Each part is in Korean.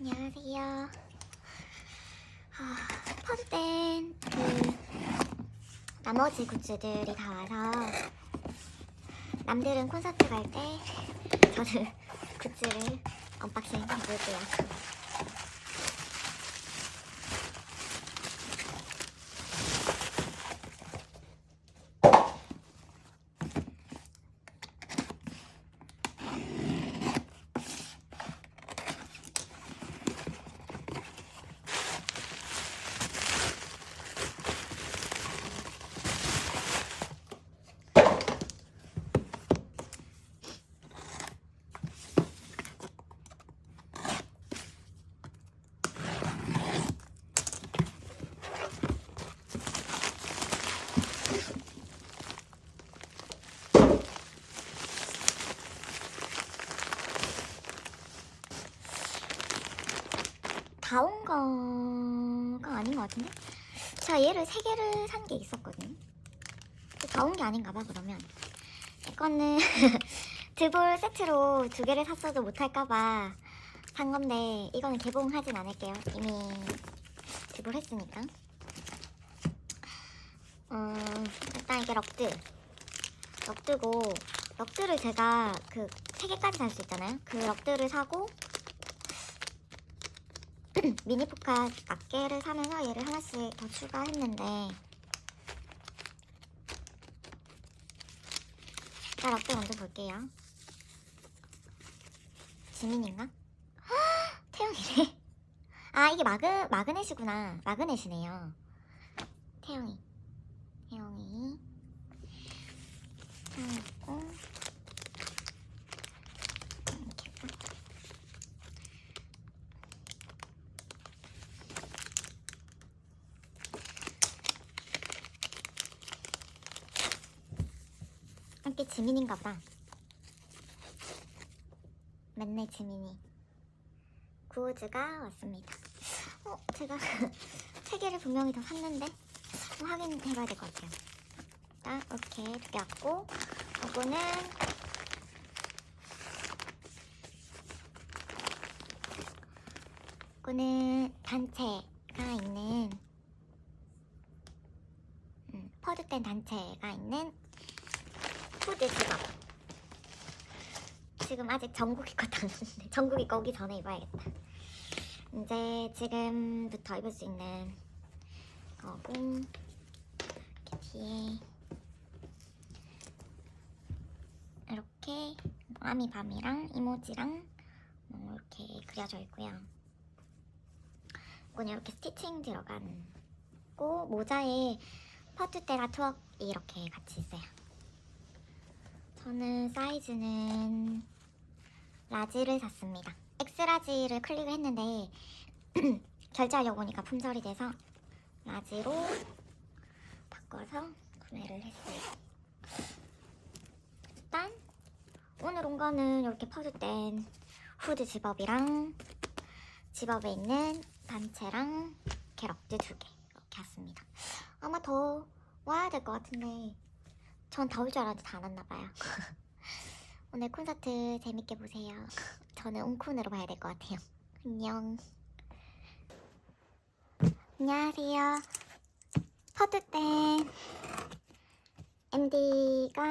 안녕하세요. 아, 펀땐 그 나머지 굿즈들이 다 와서 남들은 콘서트 갈 때 저는 굿즈를 언박싱 해볼게요. 다 온 거가 아닌 것 같은데? 제가 얘를 세 개를 산 게 있었거든요. 다 온 게 아닌가 봐 그러면. 이거는 드볼 세트로 두 개를 샀어도 못할까봐 산 건데 이거는 개봉하진 않을게요. 이미 드볼 했으니까. 음, 일단 이게 럭드. 럭드고 럭드를 제가 그세 개까지 살 수 있잖아요. 그 럭드를 사고 미니 포카 낱개를 사면서 얘를 하나씩 더 추가했는데 일단 럭드 먼저 볼게요. 지민인가? 헉, 태영이래 아 이게 마그, 마그넷이구나. 마그넷이네요. 태영이. 태영이. 태영이 있고 이렇게 있고. 지민인가 봐. 맨날 지민이. 구우즈가 왔습니다. 어, 제가 세 개를 분명히 더 샀는데 좀 확인해봐야 될 것 같아요. 일단 이렇게 두 개 왔고 이거는 이거는 단체가 있는 음, 퍼드된 단체가 있는 후드 지갑. 지금 아직 전국이 썼는데 전국이 거 오기 전에 입어야겠다. 이제 지금부터 입을 수 있는 거고 이렇게 뒤에 이렇게 아미밤이랑 이모지랑 뭐 이렇게 그려져 있고요. 이건 이렇게 스티칭 들어간 고 모자에 퍼트테라 투억이 이렇게 같이 있어요. 저는 사이즈는 라지를 샀습니다. 엑스라지를 클릭했는데 결제하려고 보니까 품절이 돼서 라지로 바꿔서 구매를 했어요. 일단 오늘 온 거는 이렇게 퍼즐된 후드 집업이랑 집업에 있는 단체랑 캐럭트 두개 이렇게 왔습니다. 아마 더 와야 될 것 같은데 전 더울 줄 알았는데 다 안 왔나 봐요. 오늘 콘서트 재밌게 보세요. 저는 온쿤으로 봐야 될 것 같아요. 안녕. 안녕하세요. 퍼드땐 MD가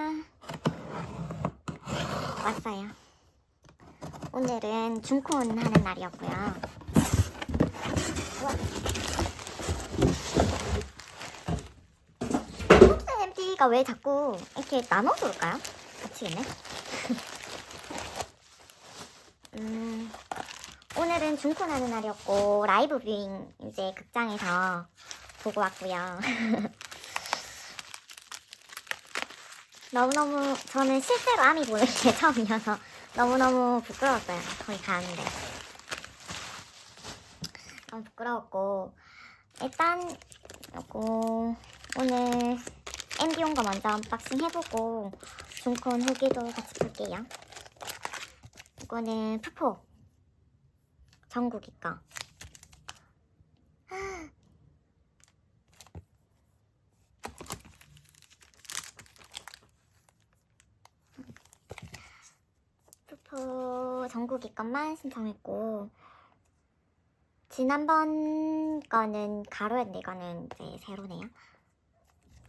왔어요. 오늘은 중콘 하는 날이었고요. 우와. MD가 왜 자꾸 이렇게 나눠서 올까요? 미치겠네. 음, 오늘은 중콘하는 날이었고 라이브 뷰잉 이제 극장에서 보고 왔고요. 너무너무 저는 실제로 아미 보는 게 처음이어서 너무너무 부끄러웠어요. 거기 가는데. 너무 부끄러웠고 일단 요거 오늘 MD 온거 먼저 언박싱 해보고 중콘 후기도 같이 볼게요. 이거는 푸포 전국이 거. 푸포 전국이 것만 신청했고 지난번 거는 가로였는데 이거는 이제 세로네요.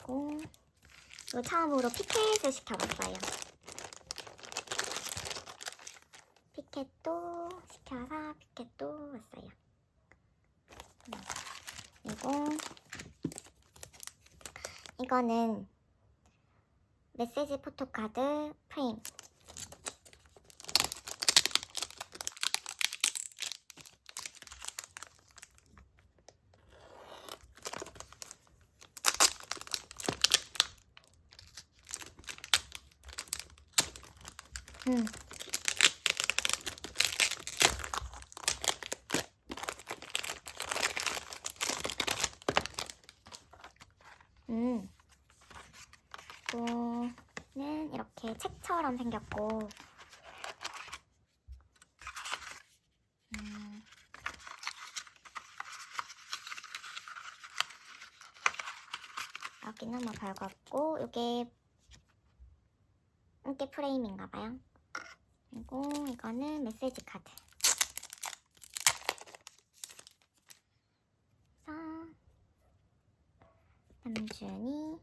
그리고 또 처음으로 피켓을 시켜봤어요. 피켓도 시켜서 피켓도 왔어요. 음, 그리고 이거는 메시지 포토카드 프레임. 음. 음. 또는 이렇게 책처럼 생겼고 음. 여기는 뭐 별거 없고 이게 이게 프레임인가봐요. 그리고 이거는 메시지 카드. 그래서 남준이,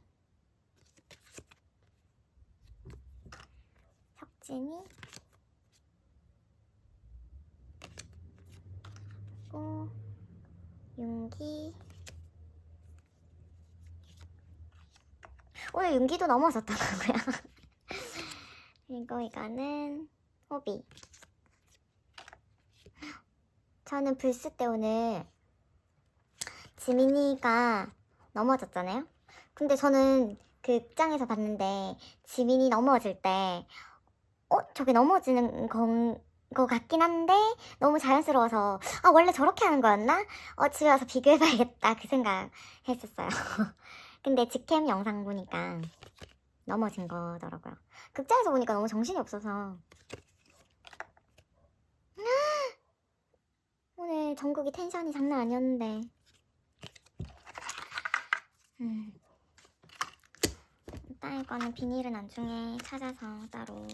석진이, 그리고 윤기. 오늘 윤기도 넘어졌더라고요. 그리고 이거는 호비. 저는 불스 때 오늘 지민이가 넘어졌잖아요. 근데 저는 그 극장에서 봤는데 지민이 넘어질 때, 어? 저게 넘어지는 건, 거 같긴 한데 너무 자연스러워서 아 원래 저렇게 하는 거였나? 어 집에 와서 비교해봐야겠다 그 생각 했었어요. 근데 직캠 영상 보니까 넘어진 거더라고요. 극장에서 보니까 너무 정신이 없어서 오늘 정국이 텐션이 장난 아니었는데 음. 일단 이거는 비닐은 나중에 찾아서 따로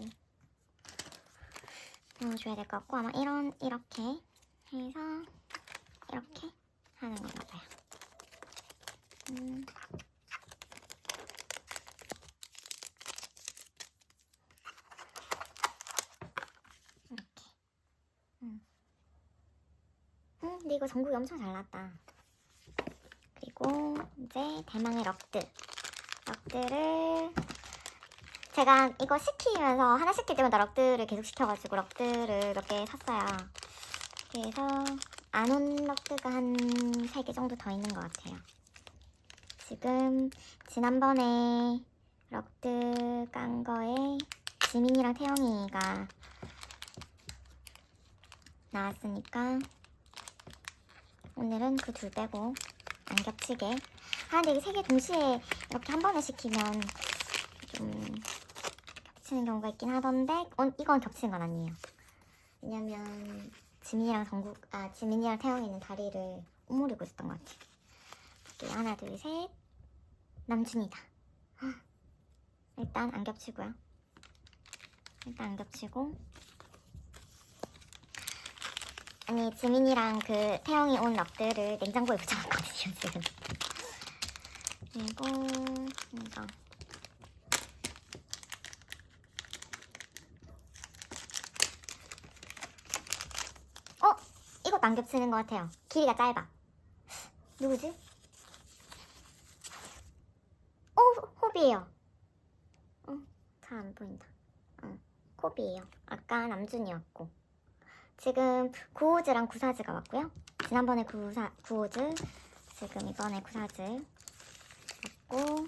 넣어줘야 될 것 같고 아마 이런 이렇게 해서 이렇게 하는 건가 봐요. 음. 이렇게. 음. 이거 전국이 엄청 잘 나왔다. 그리고 이제 대망의 럭드. 럭드를 제가 이거 시키면서 하나 시킬 때마다 럭드를 계속 시켜가지고 럭드를 몇개 샀어요. 그래서 안 온 럭드가 한세개 정도 더 있는 것 같아요. 지금 지난번에 럭드 깐 거에 지민이랑 태영이가 나왔으니까 오늘은 그 둘 빼고 안 겹치게. 아 근데 이게 세 개 동시에 이렇게 한 번에 시키면 좀 겹치는 경우가 있긴 하던데 어, 이건 겹치는 건 아니에요. 왜냐면 지민이랑 정국 아 지민이랑 태영이는 다리를 오므리고 있었던 것 같아. 이렇게 하나 둘 셋. 남준이다. 헉. 일단 안 겹치고요. 일단 안 겹치고 아니 지민이랑 그 태영이 온 럭들을 냉장고에 붙여놨거든요 지금 그리고 이거 어? 이것도 안 겹치는 것 같아요 길이가 짧아 누구지? 어? 호비예요 어? 잘 안 보인다 어, 호비예요 아까 남준이었고 지금 구호즈랑 구사즈가 왔고요. 지난번에 구사, 구호즈, 지금 이번에 구사즈 왔고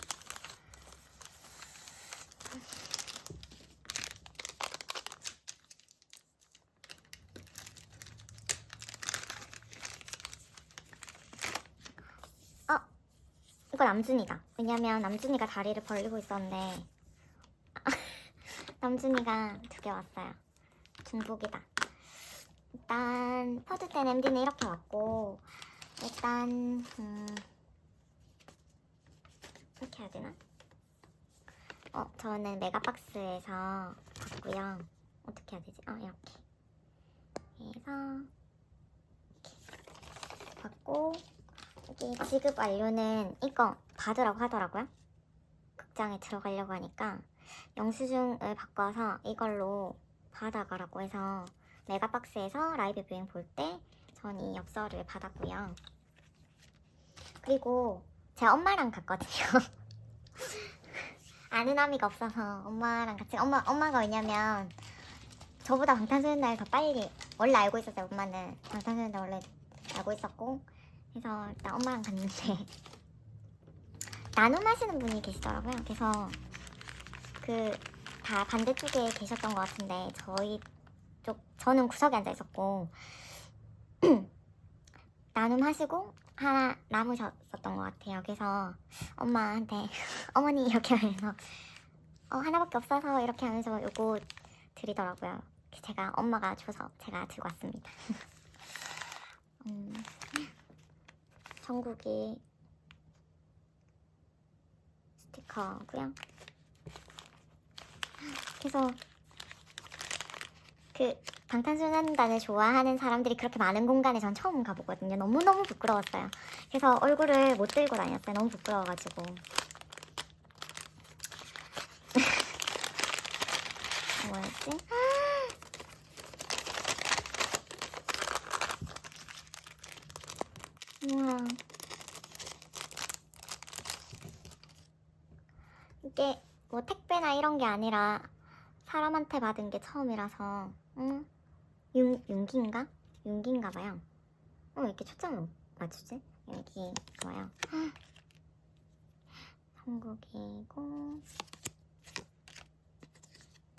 어, 이거 남준이다. 왜냐면 남준이가 다리를 벌리고 있었는데 남준이가 두 개 왔어요. 중복이다. 일단 퍼드텐 MD는 이렇게 왔고 일단 음, 이렇게 해야 되나? 어 저는 메가박스에서 봤고요 어떻게 해야 되지? 어 이렇게 해서 이렇게 그리고 여기 지급 완료는 이거 받으라고 하더라고요. 극장에 들어가려고 하니까 영수증을 바꿔서 이걸로 받아가라고 해서 메가박스에서 라이브 뷰잉 볼 때 전 이 엽서를 받았고요. 그리고 제 엄마랑 갔거든요. 아는 아미가 없어서 엄마랑 같이 엄마 엄마가 왜냐면 저보다 방탄소년단을 더 빨리 원래 알고 있었어요. 엄마는 방탄소년단 원래 알고 있었고 그래서 일단 엄마랑 갔는데 나눔하시는 분이 계시더라고요. 그래서 그 다 반대쪽에 계셨던 것 같은데 저희 쪽 저는 구석에 앉아 있었고 나눔하시고 하나 남으셨었던 것 같아요. 그래서 엄마한테 어머니 이렇게 하면서 어, 하나밖에 없어서 이렇게 하면서 요거 드리더라고요. 제가 엄마가 줘서 제가 들고 왔습니다. 음, 전국이 스티커고요. 그래서 그 방탄소년단을 좋아하는 사람들이 그렇게 많은 공간에 전 처음 가보거든요. 너무너무 부끄러웠어요. 그래서 얼굴을 못 들고 다녔어요. 너무 부끄러워가지고. 뭐였지? 우와. 이게 뭐 택배나 이런 게 아니라 사람한테 받은 게 처음이라서 응? 윤, 윤기인가? 윤기인가 봐요 어, 왜 이렇게 초점을 못 맞추지? 윤기인가 봐요 한국이고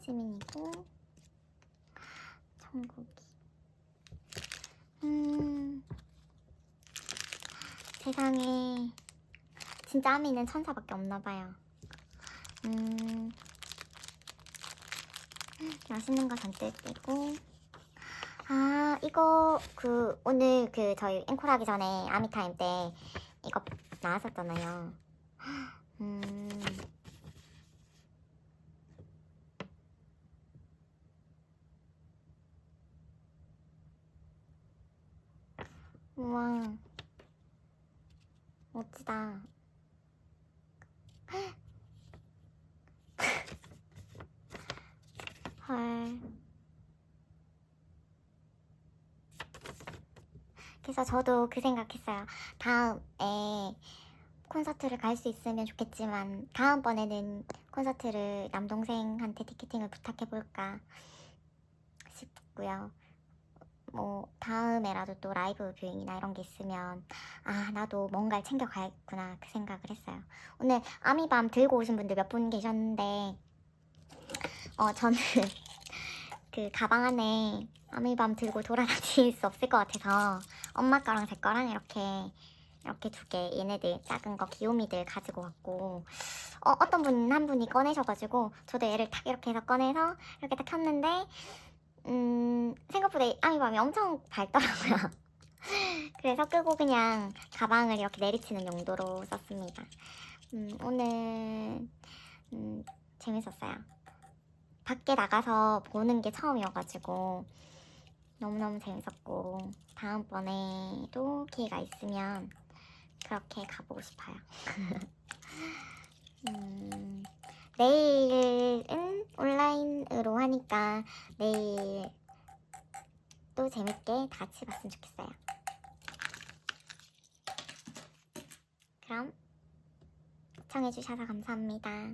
지민이고 천국이 음 세상에 진짜 아미는 천사밖에 없나 봐요 음 맛있는 거 잔뜩 떼고. 아 이거 그 오늘 그 저희 앵콜 하기 전에 아미타임 때 이거 나왔었잖아요. 음. 우와. 멋지다 그래서 저도 그 생각했어요. 다음에 콘서트를 갈 수 있으면 좋겠지만 다음번에는 콘서트를 남동생한테 티켓팅을 부탁해 볼까 싶고요. 뭐 다음에라도 또 라이브 뷰잉이나 이런 게 있으면 아 나도 뭔가를 챙겨가야겠구나 그 생각을 했어요. 오늘 아미밤 들고 오신 분들 몇 분 계셨는데 어 저는 그 가방 안에 아미밤 들고 돌아다닐 수 없을 것 같아서 엄마 거랑 제 거랑 이렇게 이렇게 두 개 얘네들 작은 거 귀요미들 가지고 왔고 어, 어떤 분 한 분이 꺼내셔가지고 저도 얘를 탁 이렇게 해서 꺼내서 이렇게 딱 켰는데 음 생각보다 이 아미밤이 엄청 밝더라고요. 그래서 끄고 그냥 가방을 이렇게 내리치는 용도로 썼습니다. 음, 오늘 음, 재밌었어요. 밖에 나가서 보는 게 처음이어가지고 너무너무 재밌었고 다음번에도 기회가 있으면 그렇게 가보고 싶어요. 음, 내일은 온라인으로 하니까 내일 또 재밌게 다 같이 봤으면 좋겠어요. 그럼 시청해주셔서 감사합니다.